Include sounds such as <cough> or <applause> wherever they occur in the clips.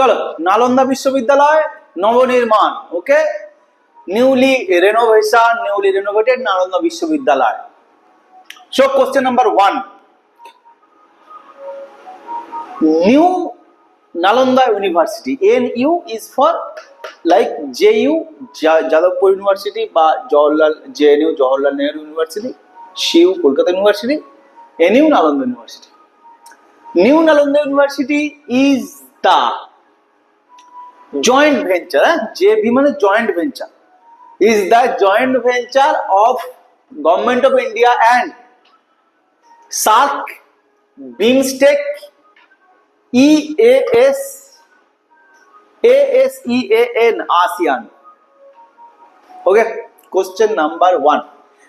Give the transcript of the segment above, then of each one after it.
চলো, নালন্দা বিশ্ববিদ্যালয় Navnirman, okay? Newly renovation newly renovated Nalanda বিশ্ববিদ্যালয়। So question number one new Nalanda university N U is for like J U Jadavpur university বা Jawaharlal J N U Jawaharlal Nehru university শিউ Kolkata university N U Nalanda university new Nalanda university is the joint venture JV মানে joint venture is the joint venture of government of India and SAARC BIMSTEC EAS ASEAN ASEAN. Okay, question number one.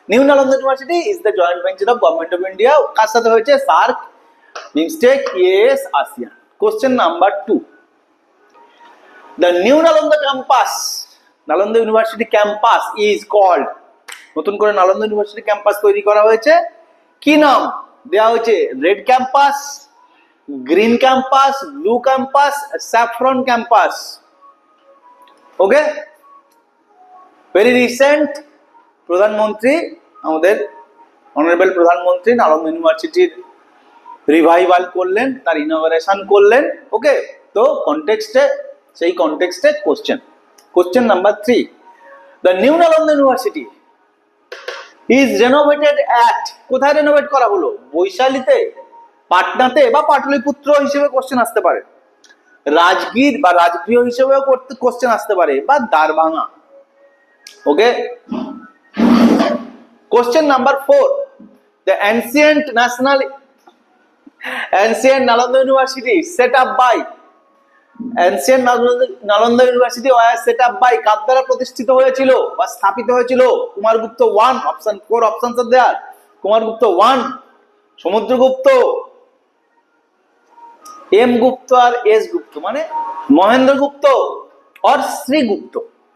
New Nalanda University is the joint venture of Government of India. কার সাথে হয়েছে SAARC BIMSTEC EAS ASEAN question number two the new Nalanda campus Nalanda university campus is called নতুন করে Nalanda university campus তৈরি করা হয়েছে। কি নাম? দেওয়া হয়েছে red campus green campus blue campus saffron campus okay very recent প্রধানমন্ত্রী, আমাদের অনারেবল প্রধানমন্ত্রী নালন্দা ইউনিভার্সিটির রিভাইভাল করলেন, তার ইনোভারেশন করলেন। ওকে তো কনটেক্সটে সেই কনটেক্সটে question question number three the new Nalanda university is renovated at কোথায় রেনোভেট করা হলো? বৈশালীতে, পাটনাতে বা পাটলিপুত্র হিসেবে কোশ্চেন আসতে পারে। রাজগীর বা রাজগৃহ হিসেবেও করতে কোশ্চেন আসতে পারে, বা Darbhanga. Okay question number four the ancient national ancient Nalanda university set up by ancient Nalanda university was set up by কার দ্বারা প্রতিষ্ঠিত হয়েছিল বা স্থাপিত হয়েছিল। Kumaragupta one option Kumaragupta Samudragupta. M Gupta আর এস গুপ্ত মানে মহেন্দ্র গুপ্ত আর শ্রীগুপ্ত।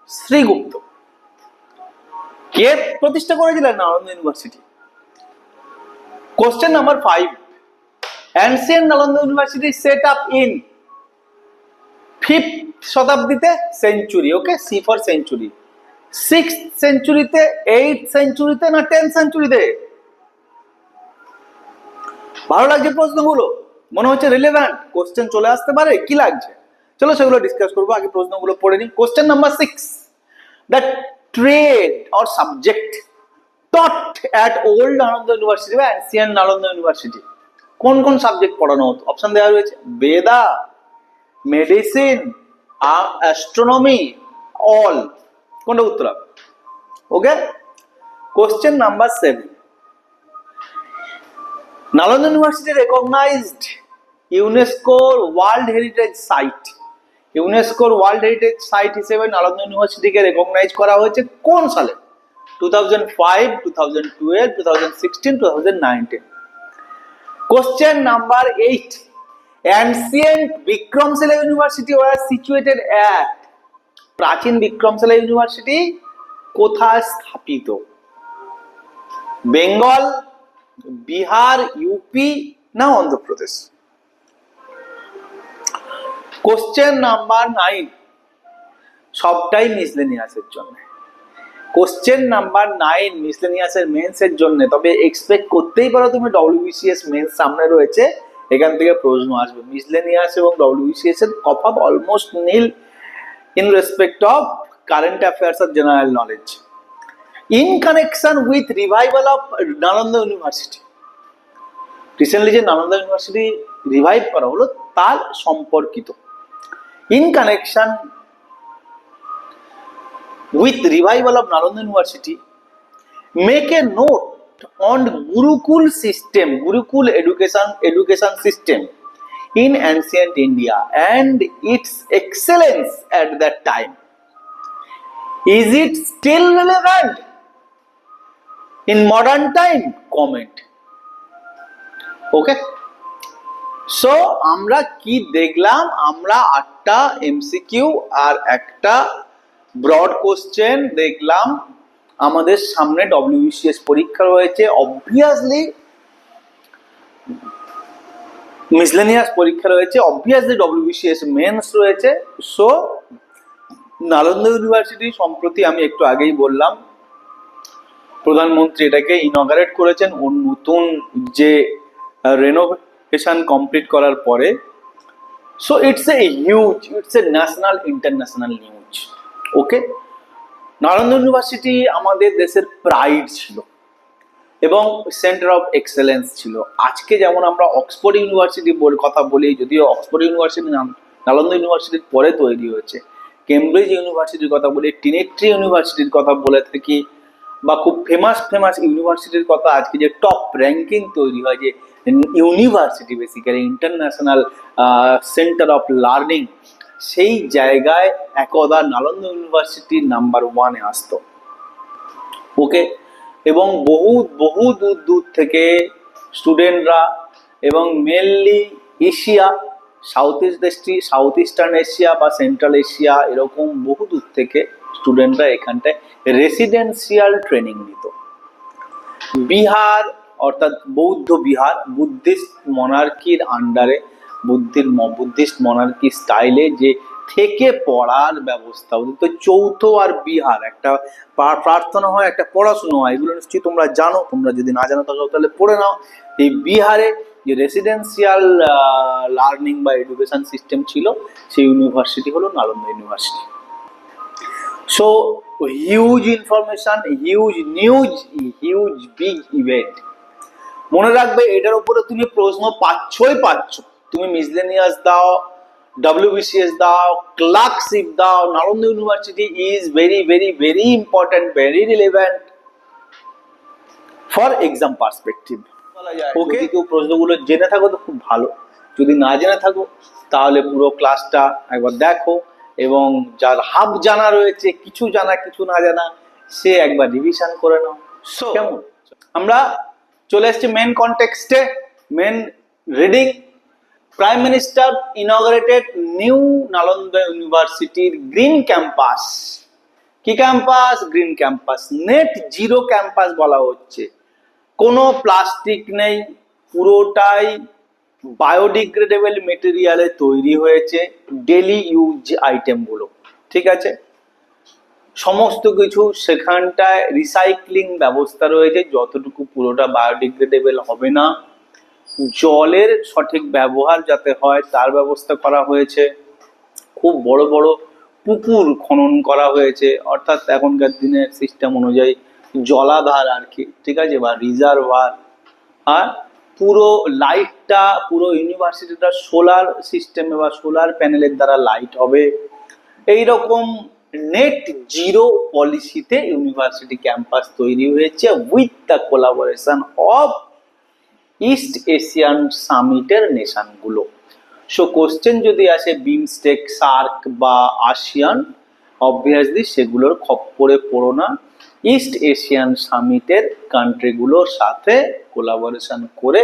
শ্রীগুপ্ত। কে প্রতিষ্ঠা করেছিলেন Nalanda university question number five ancient Nalanda university set up in fifth শতাব্দীতে century okay C for century six সেঞ্চুরিতে eight সেঞ্চুরিতে না টেন সেঞ্চুরিতে ভালো লাগছে প্রশ্নগুলো? মনে হচ্ছে রিলেভেন্ট কোশ্চেন চলে আসতে পারে, কি লাগছে? চলো সেগুলো ডিসকাস করব, আগে প্রশ্নগুলো পড়ে নিই। Question number six the trade or subject taught at old Nalanda university বা অ্যান্সিয়ান নালন্দা ইউনিভার্সিটি কোন কোন সাবজেক্ট পড়ানো হতো? অপশন দেওয়া রয়েছে, বেদা মেডিসিন অ্যাস্ট্রোনমি অল কোনটা উত্তর হবে? Okay question number seven Nalanda university recognised ইউনেস্কোর ওয়ার্ল্ড হেরিটেজ সাইট ইউনেস্কোর ওয়ার্ল্ড হেরিটেজ সাইট হিসেবে নালন্দা ইউনিভার্সিটিকে রেকগনাইজ করা হয়েছে কোন সালে? Two thousand five two thousand twelve two thousand sixteen two thousand nineteen question number eight ancient Vikramshila university was situated at প্রাচীন Vikramshila university কোথায় স্থাপিত? বেঙ্গল বিহার ইউপি না অন্ধ্রপ্রদেশ? কোশ্চেন নাম্বার নাইন সবটাই মিসলেনিয়াসের জন্য। কোশ্চেন নাম্বার নাইন মিসলেনিয়াসের মেন্সের জন্য। তবে এক্সপেক্ট করতেই পারো তুমি ডব্লিউবিসিএস মেন্স সামনে রয়েছে। এখান থেকে প্রশ্ন আসবে। মিসলেনিয়াস এবং ডব্লিউবিসিএস এর কপাপ almost nil in respect of current affairs R general knowledge in connection with revival of Nalanda university recently যে নালন্দা ইউনিভার্সিটি রিভাইভ করা হলো, তার সম্পর্কিত। In connection with revival of Nalanda university make a note on gurukul system gurukul education education system in ancient India and its excellence at that time. Is it still relevant in modern time? Comment. Okay. So আমরা কি দেখলাম আমরা আটটা MCQ আর একটা broad question দেখলাম আমাদের সামনে WBCS পরীক্ষা রয়েছে। অবভিয়াসলি মিসলেনিয়াস পরীক্ষা রয়েছে। অবভিয়াসলি ডব্লিউবিসিএস মেন্স রয়েছে। সো নালন্দা ইউনিভার্সিটি সম্প্রতি আমি একটু আগেই বললাম, প্রধানমন্ত্রী এটাকে ইনগারেট করেছেন। ওর নতুন যে রেনোভেশন কমপ্লিট করার পরে। So it's a huge it's a national international news okay Nalanda university আমাদের দেশের প্রাইড ছিল এবং সেন্টার অফ এক্সেলেন্স ছিল। আজকে যেমন আমরা অক্সফোর্ড ইউনিভার্সিটি কথা বলি, যদিও অক্সফোর্ড ইউনিভার্সিটি নালন্দা ইউনিভার্সিটির পরে তৈরি হয়েছে। কেমব্রিজ ইউনিভার্সিটির কথা বলি টিনেট্রি ইউনিভার্সিটির কথা বলে থাকি, বা খুব ফেমাস ফেমাস ইউনিভার্সিটির কথা আজকে যে টপ র্যাঙ্কিং তৈরি হয়, যে university basically international centre of learning সেই জায়গায় একদা নালন্দা ইউনিভার্সিটি নাম্বার ওয়ানে আসতো। ওকে? এবং বহু বহু দূর দূর থেকে স্টুডেন্টরা এবং মেনলি এশিয়া, সাউথ ইস্ট দেশটি সাউথ ইস্টার্ন এশিয়া বা সেন্ট্রাল এশিয়া এরকম বহু দূর থেকে স্টুডেন্টরা এখানটায় রেসিডেন্সিয়াল ট্রেনিং নিত। বিহার, অর্থাৎ বৌদ্ধ বিহার, বুদ্ধিস্ট মনার্কির আন্ডারে বুদ্ধির বুদ্ধিস্ট মনার্কি স্টাইলে যে থেকে পড়ার ব্যবস্থা। ওদের তো চৌথ আর বিহার, একটা প্রার্থনা হয়, একটা পড়াশুনো হয়। এগুলো নিশ্চয়ই তোমরা জানো। তোমরা যদি না জানো তাহলে পড়ে নাও। এই বিহারে যে রেসিডেন্সিয়াল লার্নিং বা এডুকেশন সিস্টেম ছিল, সেই ইউনিভার্সিটি হলো Nalanda university so huge information huge news huge big event মনে রাখবে, এটার উপরে তুমি প্রশ্ন পাচ্ছই পাচ্ছ। তুমি মিসলেনিয়াস দাও ডব্লিউবিসিএস দাও ক্লার্কশিপ দাও Nalanda university is very very very important very relevant for exam perspective okay কেউ প্রশ্নগুলো জেনে থাকো তো খুব ভালো। যদি না জেনে থাকো তাহলে পুরো ক্লাসটা একবার দেখো এবং যার হাফ জানা রয়েছে কিছু জানা কিছু না জানা সে একবার রিভিশন করে নাও। সো কেমন? আমরা চলে এসেছি main কনটেক্সটে main reading prime minister inaugurated new Nalanda ইউনিভার্সিটির গ্রিন ক্যাম্পাস কি campus green campus net zero campus বলা হচ্ছে। কোনো প্লাস্টিক নেই, পুরোটাই বায়োডিগ্রেডেবল মেটেরিয়ালে তৈরি হয়েছে ডেলি ইউজ আইটেমগুলো ঠিক আছে? সমস্ত কিছু সেখানটায় রিসাইক্লিং ব্যবস্থা রয়েছে। যতটুকু পুরোটা বায়োডিগ্রেডেবল হবে না জলের সঠিক ব্যবহার যাতে হয়, তার ব্যবস্থা করা হয়েছে। খুব বড় বড় পুকুর খনন করা হয়েছে। অর্থাৎ এখনকার দিনের সিস্টেম অনুযায়ী জলাধার আর কি, ঠিক আছে? বা রিজার্ভার আর পুরো লাইটটা পুরো ইউনিভার্সিটিটা সোলার সিস্টেমে বা সোলার প্যানেলের দ্বারা লাইট হবে। এই রকম নেট জিরো পলিসিতে ইউনিভার্সিটি ক্যাম্পাস তৈরি হয়েছে with the collaboration of east Asian সামিটের নেশানগুলো সো কোশ্চেন যদি আসে বিমস্টেক সার্ক বা আসিয়ান অবভিয়াসলি সেগুলোর খপ্পরে পড়ো না। ইস্ট এশিয়ান সামিটের কান্ট্রিগুলোর সাথে কোলাবোরেশন করে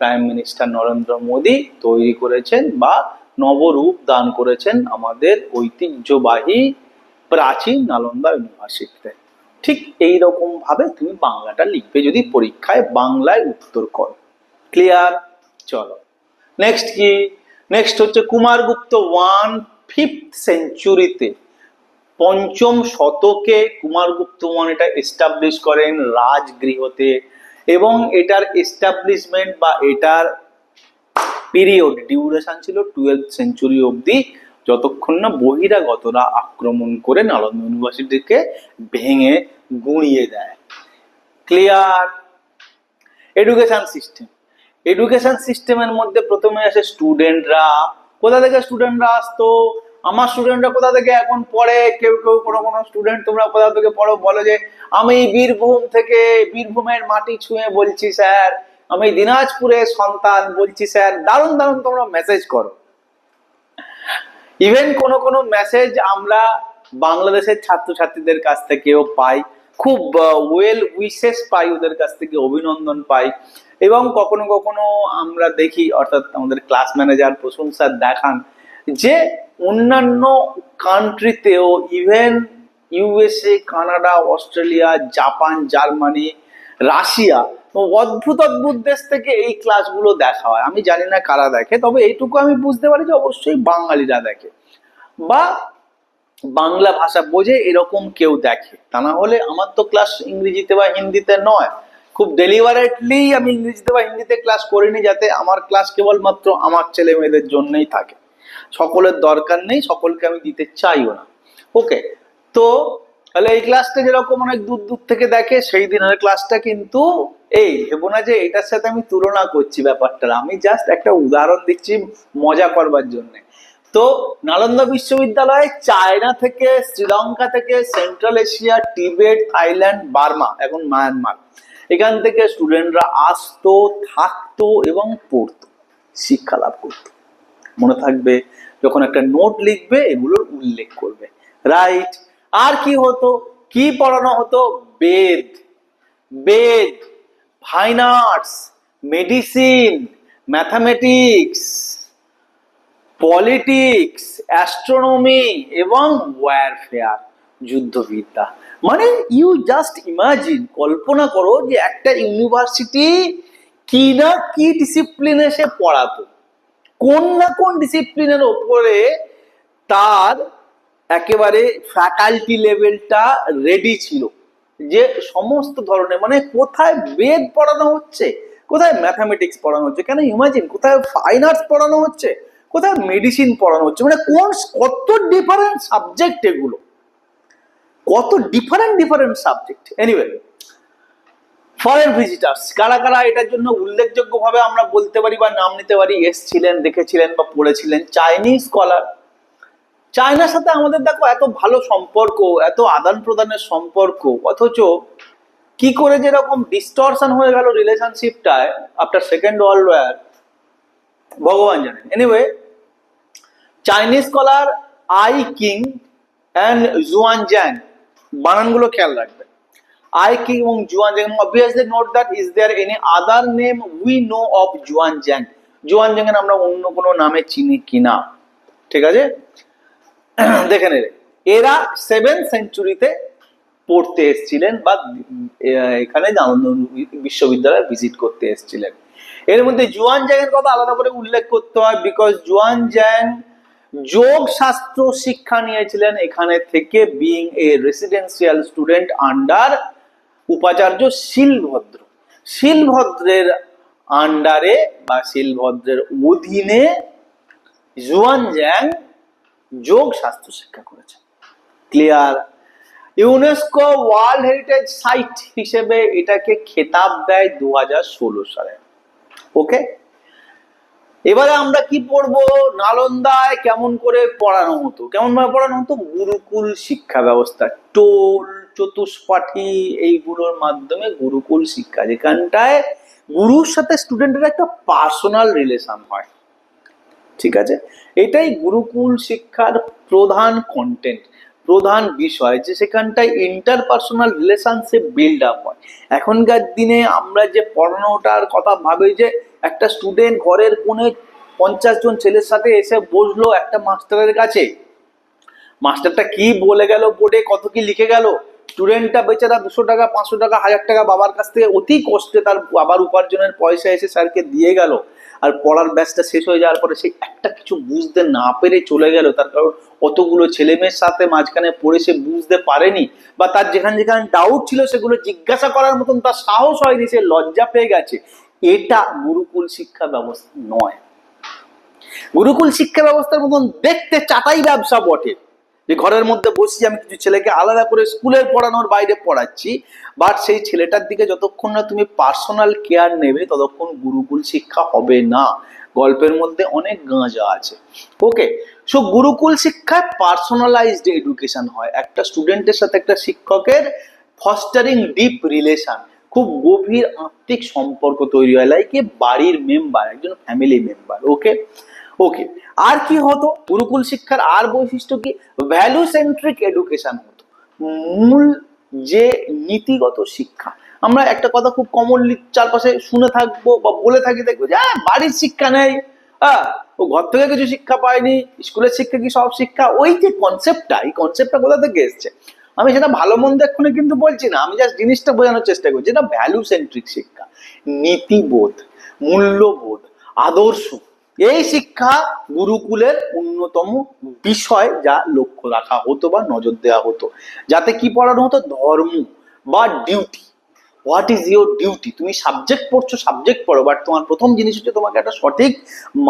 প্রাইম মিনিস্টার নরেন্দ্র মোদী তৈরি করেছেন বা নবরূপ দান করেছেন আমাদের ঐতিহ্যবাহী প্রাচীন নালন্দা ইউনিভার্সিটিতে। ঠিক এই ভাবে তুমি বাংলাটা লিখবে যদি পরীক্ষায় বাংলায় উত্তর করো। ক্লিয়ার চলো। নেক্সট কি? নেক্সট হচ্ছে কুমারগুপ্ত ওয়ান ফিফথ সেঞ্চুরিতে পঞ্চম শতকে কুমারগুপ্ত ওয়ান এটা এস্টাবলিশ করেন রাজগৃহতে এবং এটার এস্টাবলিশমেন্ট বা এটার পিরিয়ড ডিউরেশন ছিল টুয়েলভ সেঞ্চুরি অবধি, যতক্ষণ না বহিরাগতরা আক্রমণ করে নালন্দা ইউনিভার্সিটিকে ভেঙে গুঁড়িয়ে দেয়। ক্লিয়ার এডুকেশন সিস্টেম এডুকেশন সিস্টেমের মধ্যে প্রথমে আসে স্টুডেন্টরা কোথা থেকে স্টুডেন্টরা আসতো? আমার স্টুডেন্টরা কোথা থেকে এখন পড়ে? কেউ কেউ কোনো কোনো স্টুডেন্ট তোমরা কোথা থেকে পড়ো? বলো যে, আমি বীরভূম থেকে বীরভূমের মাটি ছুঁয়ে বলছি, স্যার। আমি দিনাজপুরের সন্তান বলছি, স্যার। দারুণ দারুণ তোমরা মেসেজ করো। ইভেন কোনো কোনো মেসেজ আমরা বাংলাদেশের ছাত্রছাত্রীদের কাছ থেকেও পাই। খুব ওয়েল উইশেস পাই ওদের কাছ থেকে, অভিনন্দন পাই। এবং কখনো কখনো আমরা দেখি, অর্থাৎ আমাদের ক্লাস ম্যানেজার প্রশংসা দেখান, যে অন্যান্য কান্ট্রিতেও even USA Canada Australia Japan Germany Russia অদ্ভুত অদ্ভুত দেশ থেকে এই ক্লাসগুলো দেখা হয়। আমি জানি না কারা দেখে, তবে এইটুকু আমি বুঝতে পারি যে অবশ্যই বাঙালিরা দেখে। বা বাংলা ভাষা বোঝে এরকম কেউ দেখে। তা না হলে আমার তো ক্লাস ইংরেজিতে বা হিন্দিতে নয়। খুব ডেলিভারেটলি আমি ইংরেজিতে বা হিন্দিতে ক্লাস করিনি যাতে আমার ক্লাস কেবলমাত্র আমার ছেলে মেয়েদের জন্যই থাকে। সকলের দরকার নেই, সকলকে আমি দিতে চাইও না। ওকে তো তাহলে এই ক্লাসটা যেরকম অনেক দূর দূর থেকে দেখে, সেই দিনের ক্লাসটা কিন্তু এই, ভেবো না যে এটার সাথে আমি তুলনা করছি ব্যাপারটা আমি জাস্ট একটা উদাহরণ দিচ্ছি মজা করবার জন্য। তো নালন্দা বিশ্ববিদ্যালয় চায়না থেকে, শ্রীলঙ্কা থেকে central Asia Tibet Thailand Burma এখন মায়ানমার এখান থেকে স্টুডেন্টরা আসতো, থাকতো এবং পড়তো, শিক্ষা লাভ করতো। মনে থাকবে যখন একটা নোট লিখবে, এগুলোর উল্লেখ করবে। রাইট আর কি হতো? কি পড়ানো হতো? Veda. Veda fine arts medicine mathematics politics astronomy এবং ওয়ারফেয়ার যুদ্ধবিদ্যা। মানে ইউ জাস্ট ইমাজিন কল্পনা করো যে একটা ইউনিভার্সিটি কি না কি ডিসিপ্লিনে সে পড়াতো। কোন না কোন ডিসিপ্লিনের ওপরে তার একেবারে ফ্যাকাল্টি লেভেলটা রেডি ছিল। যে সমস্ত ধরনের মানে কোথায় বেদ পড়ানো হচ্ছে, কোথায় ম্যাথামেটিক্স পড়ানো হচ্ছে, কেন ইমাজিন কোথায় ফাইন আর্টস পড়ানো হচ্ছে, কোথায় মেডিসিন পড়ানো হচ্ছে মানে কোন কত ডিফারেন্ট সাবজেক্ট এগুলো। কত different different subject anyway foreign visitors কারা কারা এটার জন্য উল্লেখযোগ্যভাবে আমরা বলতে পারি বা নাম নিতে পারি? এসছিলেন, দেখেছিলেন বা পড়েছিলেন চাইনিজ স্কলার চায়নার সাথে আমাদের দেখো এত ভালো সম্পর্ক, এত আদান প্রদানের সম্পর্ক, অথচ কি করে যেরকম ডিস্টরশন হয়ে গেল রিলেশনশিপটায় আফটার সেকেন্ড ওয়ার্ল্ড ওয়ার ভগবান জানেন এনিওয়ে চাইনিজ স্কলার আই কিং অ্যান্ড জুয়ান জ্যাং বানানগুলো খেয়াল রাখবে। আই কিং এবং Xuanzang obviously note that is there any other name we know of Xuanzang Xuanzang আমরা অন্য কোনো নামে চিনি কিনা? ঠিক আছে? <clears throat> দেখে নেবে। এরা সেভেন সেঞ্চুরিতে পড়তে এসেছিলেন বা এখানে বিশ্ববিদ্যালয়ে ভিজিট করতে এসেছিলেন। এর মধ্যে জুয়ান জ্যাংয়ের কথা আলাদা করে উল্লেখ করতে হয় বিকজ জুয়ান জ্যাং যোগ শাস্ত্র শিক্ষা নিয়েছিলেন এখানে থেকে being a residential student under উপাচার্য শিলভদ্র। শিলভদ্রের আন্ডারে বা শিলভদ্রের অধীনে জুয়ান জ্যাং যোগ স্বাস্থ্য শিক্ষা করেছে clear UNESCO world heritage site হিসেবে এটাকে খেতাব দেয় দু হাজার ষোলো সালে। ওকে এবারে আমরা কি পড়ব? নালন্দায় কেমন করে পড়ানো হতো? কেমন ভাবে পড়ানো হতো? গুরুকুল শিক্ষা ব্যবস্থা, টোল, চতুষ্পাঠী এইগুলোর মাধ্যমে গুরুকুল শিক্ষা, যেখানটায় গুরুর সাথে স্টুডেন্টের একটা পার্সোনাল রিলেশন হয়। ঠিক আছে? এটাই গুরুকুল শিক্ষার প্রধান কন্টেন্ট প্রধান বিষয়, যে সেখানটায় ইন্টারপার্সোনাল রিলেশনশিপ বিল্ড আপ হয়। এখনকার দিনে আমরা যে পড়ানোটার কথা ভাবি যে একটা স্টুডেন্ট ঘরের কোণে পঞ্চাশ জন ছেলের সাথে এসে বসল একটা মাস্টারের কাছে। মাস্টারটা কি বলে গেল বোর্ডে কত কি লিখে গেল? স্টুডেন্টটা বেচারা দুশো টাকা, পাঁচশো টাকা, হাজার টাকা বাবার কাছ থেকে অতি কষ্টে তার বাবার উপার্জনের পয়সা এসে স্যারকে দিয়ে গেল। আর পড়ার ব্যাচটা শেষ হয়ে যাওয়ার পরে সে একটা কিছু বুঝতে না পেরে চলে গেল। তার কারণ অতগুলো ছেলে মেয়ের সাথে মাঝখানে পড়ে সে বুঝতে পারেনি বা তার যেখানে যেখানে ডাউট ছিল সেগুলো জিজ্ঞাসা করার মতন তার সাহস হয়নি। সে লজ্জা পেয়ে গেছে। এটা গুরুকুল শিক্ষা ব্যবস্থা নয়। গুরুকুল শিক্ষা ব্যবস্থার মতন দেখতে চাটাই ব্যবসা বটে। যে ঘরের মধ্যে বসি আমি কিছু ছেলেকে আলাদা করে স্কুলের পড়ানোর বাইরে পড়াচ্ছি বাট সেই ছেলেটার দিকে যতক্ষণ না তুমি পার্সোনাল কেয়ার নেবে, ততক্ষণ গুরুকুল শিক্ষা হবে না। গল্পের মধ্যে অনেক গাঁজা আছে। ওকে সো গুরুকুল শিক্ষায় পার্সোনালাইজড এডুকেশন হয়। একটা স্টুডেন্টের সাথে একটা শিক্ষকের ফস্টারিং ডিপ রিলেশন খুব গভীর আত্মিক সম্পর্ক তৈরি হয় লাইক এ বাড়ির মেম্বার একজন ফ্যামিলি মেম্বার ওকে ওকে আর কি হতো? গুরুকুল শিক্ষার আর বৈশিষ্ট্য কি? ভ্যালু সেন্ট্রিক এডুকেশন হতো। মূল যে নীতিগত শিক্ষা। আমরা একটা কথা খুব কমনলি চারপাশে শুনে থাকব বা বলে থাকি দেখব যে "আহ, বাড়ির শিক্ষা নেই। হ্যাঁ ও ঘর থেকে কিছু শিক্ষা পায়নি স্কুলের শিক্ষা কি সব শিক্ষা? ওই যে কনসেপ্টটা এই কনসেপ্টটা কোথা থেকে এসছে? আমি সেটা ভালো মন্দ এক্ষুনি কিন্তু বলছি না, আমি জাস্ট জিনিসটা বোঝানোর চেষ্টা করছি এটা ভ্যালু সেন্ট্রিক শিক্ষা, নীতিবোধ, মূল্যবোধ, আদর্শ, এই শিক্ষা গুরুকুলের অন্যতম বিষয় যা লক্ষ্য রাখা হতো বা নজর দেওয়া হতো। যাতে কি পড়ানো হতো? ধর্ম বা duty what is your duty তুমি সাবজেক্ট পড়ছো সাবজেক্ট পড়ো বাট তোমার প্রথম জিনিস হচ্ছে তোমাকে একটা সঠিক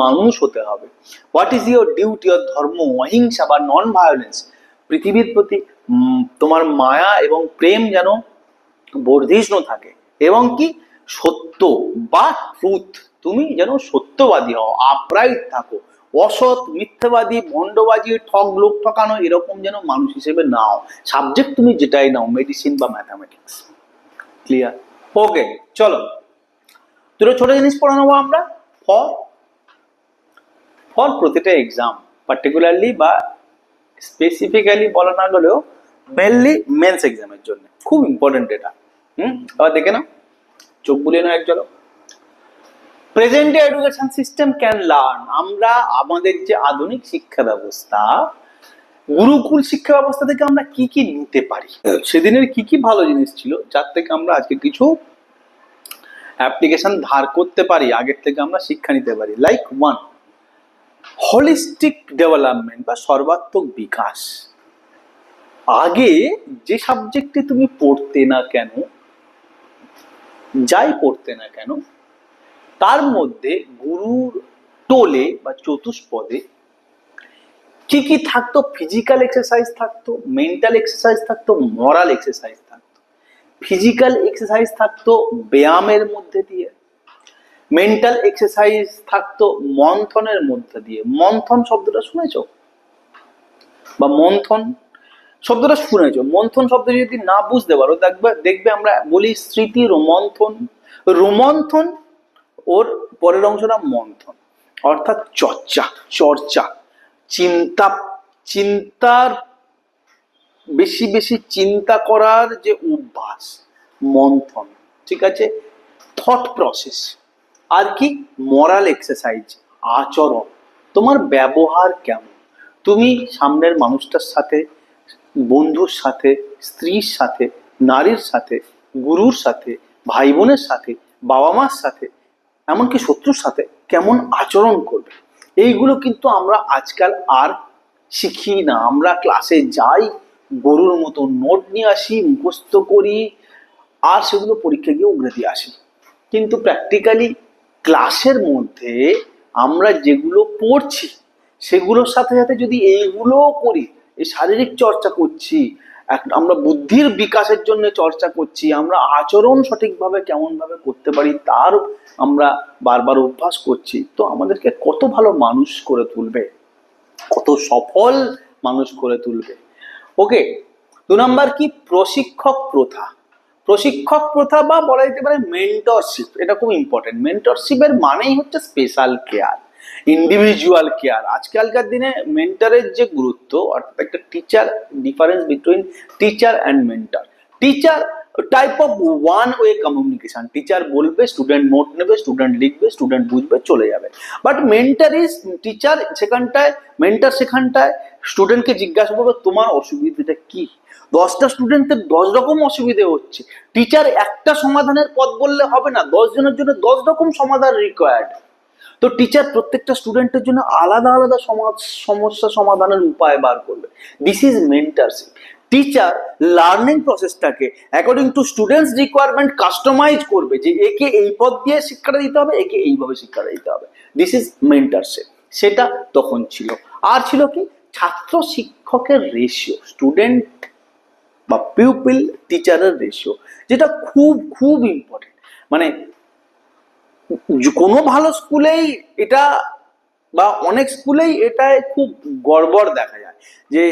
মানুষ হতে হবে। What is your duty or ধর্ম, অহিংসা বা নন ভায়োলেন্স পৃথিবীর প্রতি তোমার মায়া এবং প্রেম যেন বর্ধিষ্ণু থাকে। এবং কি? সত্য বা ট্রুথ তুমি যেন সত্যবাদী হও আপরাইট থাকো। অসৎ, মিথ্যাবাদী, ভণ্ডবাজি ঠক লোক ঠকানো এরকম যেন মানুষ হিসেবে নাও সাবজেক্ট তুমি যেটাই নাও মেডিসিন বা ম্যাথামেটিক্স ক্লিয়ার ওকে চলো। দুটো ছোট জিনিস পড়ে নেব আমরা। ফর ফর প্রতিটা এক্সাম পার্টিকুলারলি বা স্পেসিফিক্যালি বলা না গেলেও মেনলি মেন্স এক্সামের জন্য। খুব ইম্পর্টেন্ট এটা। হুম? আবার দেখে নাও। চোখ বুলিয়ে নাও এক চলো present education system can learn আমরা, আমাদের যে আধুনিক শিক্ষা ব্যবস্থা, গুরুকুল শিক্ষা ব্যবস্থা থেকে আমরা কি কি নিতে পারি? সেদিনের কি কি ভালো জিনিস ছিল, যার থেকে আমরা আজকে কিছু অ্যাপ্লিকেশন ধার করতে পারি, আগের থেকে আমরা শিক্ষা নিতে পারি। লাইক ওয়ান হলিস্টিক ডেভেলপমেন্ট বা সর্বাত্মক বিকাশ। আগে যে সাবজেক্টে তুমি পড়তে না কেন, যাই পড়তে না কেন, তার মধ্যে গুরুর টোলে বা চতুষ্পদে কি কি থাকতো? ফিজিক্যাল এক্সারসাইজ থাকতো মেন্টাল এক্সারসাইজ থাকতো মরাল এক্সারসাইজ থাকতো। ফিজিক্যাল এক্সারসাইজ থাকতো ব্যায়ামের মধ্যে দিয়ে। মেন্টাল এক্সারসাইজ থাকতো মন্থনের মধ্যে দিয়ে। মন্থন শব্দটা শুনেছো? বা মন্থন শব্দটা শুনেছো? মন্থন শব্দ যদি না বুঝতে পারো, দেখবে দেখবে আমরা বলি স্মৃতি রোমন্থন রোমন্থন, ওর পরের অংশটা মন্থন। অর্থাৎ চর্চা চর্চা। চিন্তা, চিন্তার বেশি বেশি চিন্তা করার যে অভ্যাস, মন্থন। ঠিক আছে? থট প্রসেস আর কি মরাল এক্সারসাইজ আচরণ, তোমার ব্যবহার কেমন? তুমি সামনের মানুষটার সাথে, বন্ধুর সাথে, স্ত্রীর সাথে, নারীর সাথে, গুরুর সাথে ভাই বোনের সাথে বাবা মার সাথে, এমনকি শত্রুর সাথে কেমন আচরণ করবে? এইগুলো কিন্তু আমরা আজকাল আর শিখি না। আমরা ক্লাসে যাই, গরুর মতো নোট নিয়ে আসি, মুখস্থ করি, আর সেগুলো পরীক্ষা গিয়ে উগড়ে দিয়ে আসি। কিন্তু প্র্যাকটিক্যালি ক্লাসের মধ্যে আমরা যেগুলো পড়ছি, সেগুলোর সাথে সাথে যদি এইগুলো করি, এই শারীরিক চর্চা করছি আমরা বুদ্ধির বিকাশের জন্য চর্চা করছি, আমরা আচরণ সঠিকভাবে কেমনভাবে করতে পারি, তার আমরা বারবার অভ্যাস করছি, তো আমাদেরকে কত ভালো মানুষ করে তুলবে, কত সফল মানুষ করে তুলবে। ওকে দু নাম্বার কি? প্রশিক্ষক প্রথা। প্রশিক্ষক প্রথা বা বলা যেতে পারে মেন্টরশিপ এটা খুব ইম্পর্টেন্ট মেন্টরশিপের মানেই হচ্ছে স্পেশাল কেয়ার ইন্ডিভিজুয়াল কেয়ার আজকালকার দিনে মেন্টারের যে গুরুত্ব, অর্থাৎ একটা teacher difference between teacher and mentor teacher type of one way communication teacher বলবে স্টুডেন্ট নোট নেবে স্টুডেন্ট লিখবে স্টুডেন্ট বুঝবে, চলে যাবে। বাট মেন্টার ইজ টিচার সেখানটায় মেন্টার সেখানটায় স্টুডেন্টকে জিজ্ঞাসা করবে, তোমার অসুবিধাটা কি? দশটা স্টুডেন্টের দশ রকম অসুবিধে হচ্ছে। টিচার একটা সমাধানের পথ বললে হবে না, দশ জনের জন্য দশ রকম সমাধান রিকোয়ার্ড তো টিচার প্রত্যেকটা স্টুডেন্টের জন্য আলাদা আলাদা সমস্যা সমাধানের উপায় বার করবে। This is mentorship teacher learning প্রসেসটাকে according to students requirement customise করবে যে একে এই পথ দিয়ে শিক্ষাটা দিতে হবে, একে এইভাবে শিক্ষাটা দিতে হবে। দিস ইজ মেন্টারশিপ সেটা তখন ছিল। আর ছিল কি? ছাত্র শিক্ষকের রেশিও স্টুডেন্ট বা পিউপিল টিচারের রেশিও যেটা খুব খুব ইম্পর্টেন্ট মানে কোনো ভালো স্কুলেই এটা বা অনেক স্কুলেই এটায় খুব গড়বড় দেখা যায়। যে,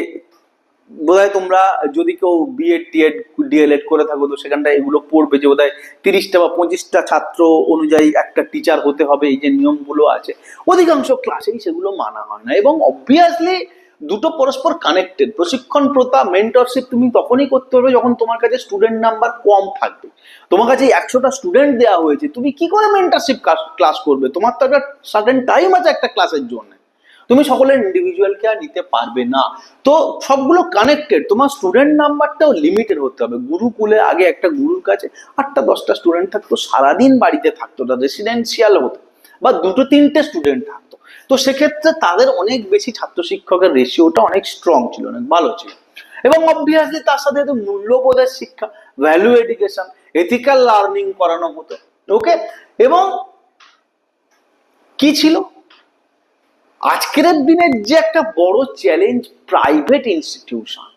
বোধহয় তোমরা যদি কেউ বিএড টিএড ডিএলএড করে থাকো, তো সেখানটায় এগুলো পড়বে যে বোধহয় তিরিশটা বা পঁচিশটা ছাত্র অনুযায়ী একটা টিচার হতে হবে, এই যে নিয়মগুলো আছে, অধিকাংশ ক্লাসেই সেগুলো মানা হয় না। এবং অবভিয়াসলি দুটো পরস্পর কানেক্টেড প্রশিক্ষণ, প্রথা মেন্টরশিপ তুমি তখনই করতে হবে যখন তোমার কাছে স্টুডেন্ট নাম্বার কম থাকবে। তোমার কাছে একশোটা স্টুডেন্ট দেওয়া হয়েছে, তুমি কি করে মেন্টরশিপ ক্লাস করবে? তোমার তো একটা সার্টেন টাইম আছে একটা ক্লাসের জন্য। তুমি সকলের ইন্ডিভিজুয়াল কেয়ার নিতে পারবে না। তো সবগুলো কানেক্টেড তোমার স্টুডেন্ট নাম্বারটাও লিমিটেড হতে হবে। গুরুকুলে আগে একটা গুরুর কাছে আটটা, দশটা স্টুডেন্ট থাকতো, সারাদিন বাড়িতে থাকতো না রেসিডেন্সিয়াল হতো। বা দুটো, তিনটে স্টুডেন্ট থাকতো। তো সেক্ষেত্রে তাদের অনেক বেশি ছাত্র শিক্ষকের রেশিওটা অনেক স্ট্রং ছিল, অনেক ভালো ছিল। এবং অবভিয়াসলি তার সাথে মূল্যবোধের শিক্ষা ভ্যালু এডুকেশন এথিক্যাল লার্নিং করানো হতো ওকে এবং কি ছিল? আজকের দিনের যে একটা বড় চ্যালেঞ্জ প্রাইভেট ইনস্টিটিউশন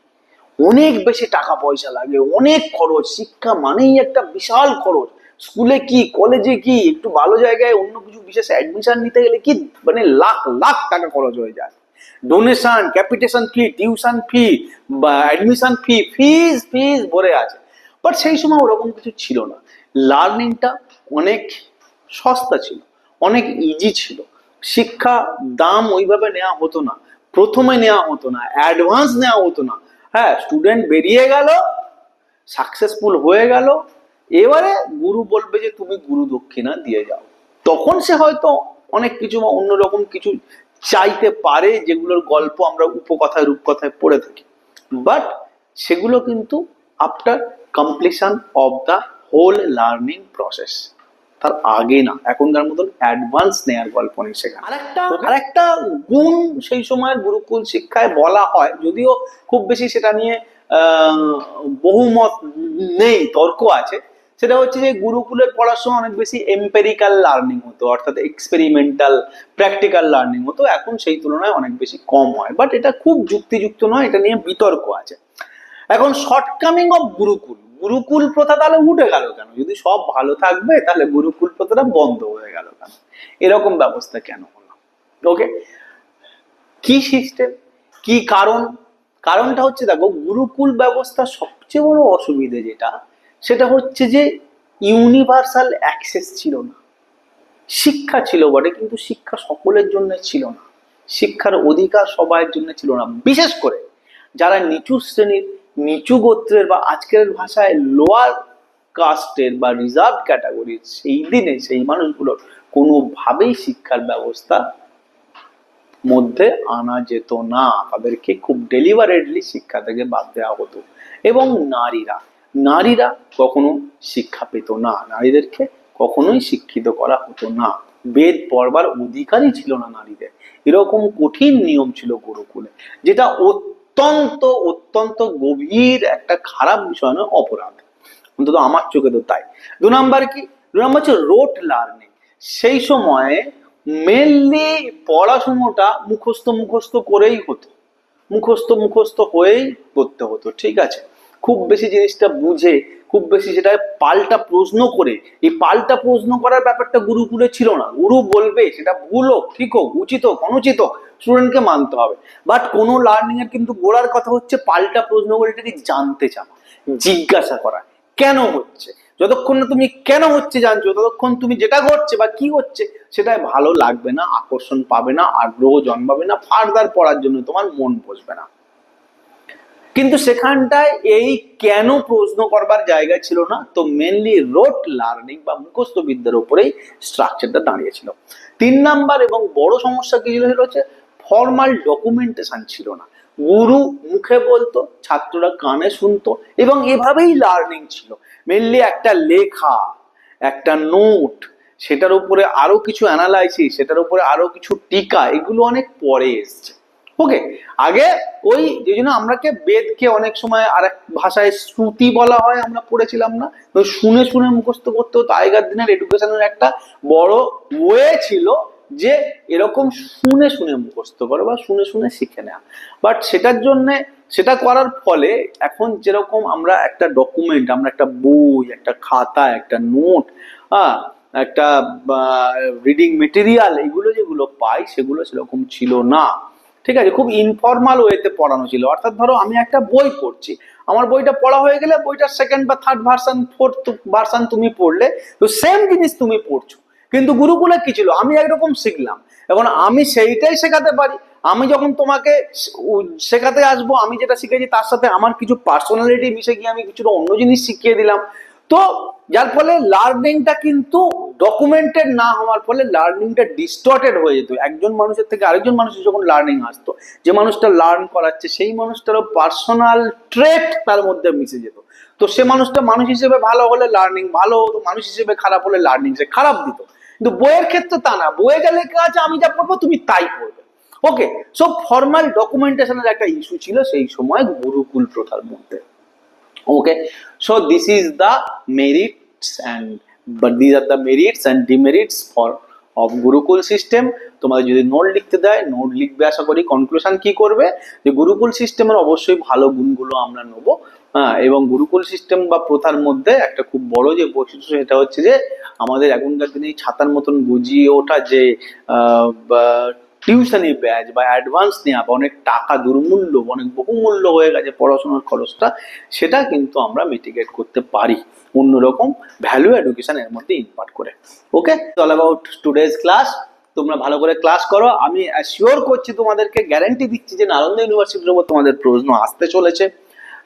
অনেক বেশি টাকা পয়সা লাগে, অনেক খরচ, শিক্ষা মানেই একটা বিশাল খরচ। স্কুলে কি, কলেজে কি, একটু ভালো জায়গায় অন্য কিছু বিশেষ অ্যাডমিশন নিতে গেলে কি মানে লাখ লাখ টাকা খরচ হয়ে যায়? Donation capitation fee tuition fee বা অ্যাডমিশন ফি ফিজ ফিজ ভরে আছে। বাট সেই সময় ওরকম কিছু ছিল না। লার্নিংটা অনেক সস্তা ছিল, অনেক ইজি ছিল। শিক্ষা দাম ওইভাবে নেওয়া হতো না। প্রথমে নেওয়া হতো না অ্যাডভান্স নেওয়া হতো না। হ্যাঁ স্টুডেন্ট বেরিয়ে গেল সাকসেসফুল হয়ে গেল এবারে গুরু বলবে যে তুমি গুরু দক্ষিণা দিয়ে যাও। তখন সে হয়তো অনেক কিছু বা অন্যরকম কিছু চাইতে পারে যেগুলোর গল্প আমরা উপকথায় রূপকথায় পড়ে থাকি। বাট সেগুলো কিন্তু after completion of the whole learning process তার আগে না এখনকার মতন অ্যাডভান্স নেয়ার গল্প নেই সেখানে। আরেকটা আরেকটা গুণ সেই সময়ের গুরুকুল শিক্ষায় বলা হয় যদিও খুব বেশি সেটা নিয়ে আহ, বহুমত নেই তর্ক আছে। সেটা হচ্ছে যে গুরুকুলের সময় অনেক বেশি এম্পেরিক্যাল লার্নিং হতো, অর্থাৎ এক্সপেরিমেন্টাল প্র্যাকটিক্যাল লার্নিং হতো। এখন সেই তুলনায় অনেক বেশি কম হয়। বাট এটা খুব যুক্তিযুক্ত নয়, এটা নিয়ে বিতর্ক আছে। এখন শর্টকামিং অফ গুরুকুল। গুরুকুল প্রথা তাহলে উঠে গেল কেন? যদি সব ভালো থাকবে, তাহলে গুরুকুল প্রথাটা বন্ধ হয়ে গেল কেন? এরকম ব্যবস্থা কেন হলো? ওকে কি সিস্টেম কি কারণ? কারণটা হচ্ছে, দেখো, গুরুকুল ব্যবস্থা সবচেয়ে বড় অসুবিধে যেটা সেটা হচ্ছে যে ইউনিভার্সাল অ্যাক্সেস ছিল না। শিক্ষা ছিল বটে, কিন্তু শিক্ষা সকলের জন্য ছিল না। শিক্ষার অধিকার সবাইয়ের জন্য ছিল না। বিশেষ করে যারা নিচু শ্রেণির, নিচু গোত্রের বা আজকের ভাষায় লোয়ার কাস্টের বা রিজার্ভ ক্যাটাগরির সেই দিনে সেই মানুষগুলোর কোনোভাবেই শিক্ষার ব্যবস্থা মধ্যে আনা যেত না। তাদেরকে খুব ডেলিভারেটলি শিক্ষা থেকে বাদ দেওয়া হতো। এবং নারীরা নারীরা কখনো শিক্ষা পেত না, নারীদেরকে কখনোই শিক্ষিত করা হতো না। বেদ পড়বার অধিকারই ছিল না নারীদের। এরকম কঠিন নিয়ম ছিল গুরুকুলে, যেটা অত্যন্ত অত্যন্ত গভীর একটা খারাপ বিষয় নয়, অপরাধ। অন্তত আমার চোখে তো তাই। দু নাম্বার কি? দু নাম্বার হচ্ছে রোট লার্নিং সেই সময়ে মেনলি পড়াশুনোটা মুখস্থ মুখস্থ করেই হতো। মুখস্থ মুখস্থ হয়েই করতে হতো, ঠিক আছে? খুব বেশি জিনিসটা বুঝে, খুব বেশি সেটা পাল্টা প্রশ্ন করে। এই পাল্টা প্রশ্ন করার ব্যাপারটা গুরুকুলে ছিল না। গুরু বলবে, সেটা ভুল হোক, ঠিক হোক, উচিত হোক, অনুচিত স্টুডেন্টকে মানতে হবে। বাট কোনো লার্নিং এর কিন্তু গোড়ার কথা হচ্ছে পাল্টা প্রশ্ন করে এটাকে জানতে চাওয়া জিজ্ঞাসা করা। কেন হচ্ছে? যতক্ষণ না তুমি কেন হচ্ছে জানছো, ততক্ষণ তুমি যেটা ঘটছে বা কি হচ্ছে সেটাই ভালো লাগবে না, আকর্ষণ পাবে না, আগ্রহ জন্মাবে না ফার্দার পড়ার জন্য তোমার মন বসবে না। কিন্তু সেখানটায় এই কেন প্রশ্ন করবার জায়গা ছিল না? তো মেনলি রোট লার্নিং বা মুখস্থ বিদ্যার উপরেই স্ট্রাকচারটা দাঁড়িয়েছিল। তিন নাম্বার এবং বড় সমস্যা কি ছিল? হচ্ছে ফর্মাল ডকুমেন্টেশন ছিল না। গুরু মুখে বলতো, ছাত্ররা কানে শুনতো এবং এভাবেই লার্নিং ছিল। মেনলি একটা লেখা, একটা নোট সেটার উপরে আরও কিছু অ্যানালাইসিস সেটার উপরে আরও কিছু টিকা, এগুলো অনেক পরে এসছে। ওকে আগে ওই যে জন্য আমরাকে বেদকে অনেক সময় আর এক ভাষায় শ্রুতি বলা হয়, আমরা পড়েছিলাম না। শুনে শুনে মুখস্থ করতে হতো। আগেকার দিনের এডুকেশনের একটা বড় ওয়ে ছিল যে এরকম শুনে শুনে মুখস্থ করে বা শুনে শুনে শিখে নেওয়া। বাট সেটার জন্যে, সেটা করার ফলে এখন যেরকম আমরা একটা ডকুমেন্ট আমরা একটা বই, একটা খাতা, একটা নোট হ্যাঁ একটা রিডিং মেটেরিয়াল এগুলো যেগুলো পাই, সেগুলো সেরকম ছিল না। ঠিক আছে, খুব ইনফর্মাল ওয়েতে পড়ানো ছিল। অর্থাৎ ধরো আমি একটা বই পড়ছি। আমার বইটা পড়া হয়ে গেলে বইটার সেকেন্ড বা থার্ড ভার্সন ফোর্থ ভার্সন তুমি পড়লে, তো সেম জিনিস তুমি পড়ছো। কিন্তু গুরুকুলে কি ছিল? আমি একরকম শিখলাম। এখন আমি সেইটাই শেখাতে পারি। আমি যখন তোমাকে শেখাতে আসব, আমি যেটা শিখেছি তার সাথে আমার কিছু পার্সোনালিটি মিশে গিয়ে আমি কিছুটা অন্য জিনিস শিখিয়ে দিলাম। তো যার ফলে লার্নিংটা কিন্তু ডকুমেন্টেড না হওয়ার ফলে লার্নিংটা ডিস্টর্টেড হয়ে যেত। একজন মানুষের থেকে আরেকজন মানুষের যখন লার্নিং আসতো, যে মানুষটা লার্ন করাচ্ছে, সেই মানুষটারও পার্সোনাল ট্রেট তার মধ্যে মিশে যেত। তো সে মানুষটা মানুষ হিসেবে ভালো হলে লার্নিং ভালো হতো, মানুষ হিসেবে খারাপ হলে লার্নিং সে খারাপ দিত। কিন্তু বইয়ের ক্ষেত্রে তা না। বইয়ে যা লেখা আছে, আমি যা পড়ব, তুমি তাই পড়বে। ওকে সো ফর্মাল ডকুমেন্টেশনের একটা ইস্যু ছিল সেই সময় গুরুকুল প্রথার মধ্যে। Okay so this is is the merits and, but these are the merits and demerits for, of gurukul system তোমাদের যদি নোট লিখতে দেয় নোট লিখবে আশা করি কনক্লুশন কি করবে? যে গুরুকুল সিস্টেমের অবশ্যই ভালো গুণগুলো আমরা নেব। হ্যাঁ এবং গুরুকুল সিস্টেম বা প্রথার মধ্যে একটা খুব বড় যে বৈশিষ্ট্য সেটা হচ্ছে যে, আমাদের এখনকার দিনে ছাতার মতন গুজিয়ে ওঠা যে টিউশনি ব্যাচ বা অ্যাডভান্স নেওয়া বা অনেক টাকা দুর্মূল্য, অনেক বহুমূল্য হয়ে গেছে পড়াশোনার খরচটা, সেটা কিন্তু আমরা মিটিগেট করতে পারি। অন্যরকম ভ্যালু এডুকেশন এর মধ্যে ইম্পার্ট করে। Okay all about today's class তোমরা ভালো করে ক্লাস করো। আমি শিওর করছি তোমাদেরকে গ্যারান্টি দিচ্ছি যে নালন্দা ইউনিভার্সিটির উপর তোমাদের প্রশ্ন আসতে চলেছে।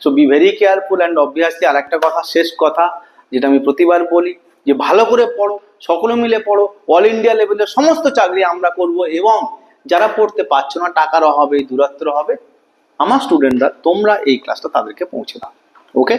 So be very careful and obviously আর একটা কথা, শেষ কথা, যেটা আমি প্রতিবার বলি, যে ভালো করে পড়ো, সকলে মিলে পড়ো অল ইন্ডিয়া লেভেলের সমস্ত চাকরি আমরা করব এবং যারা পড়তে পারছ না, টাকার অভাবে, দূরত্বের হবে আমার স্টুডেন্টরা তোমরা এই ক্লাসটা তাদেরকে পৌঁছে দাও ওকে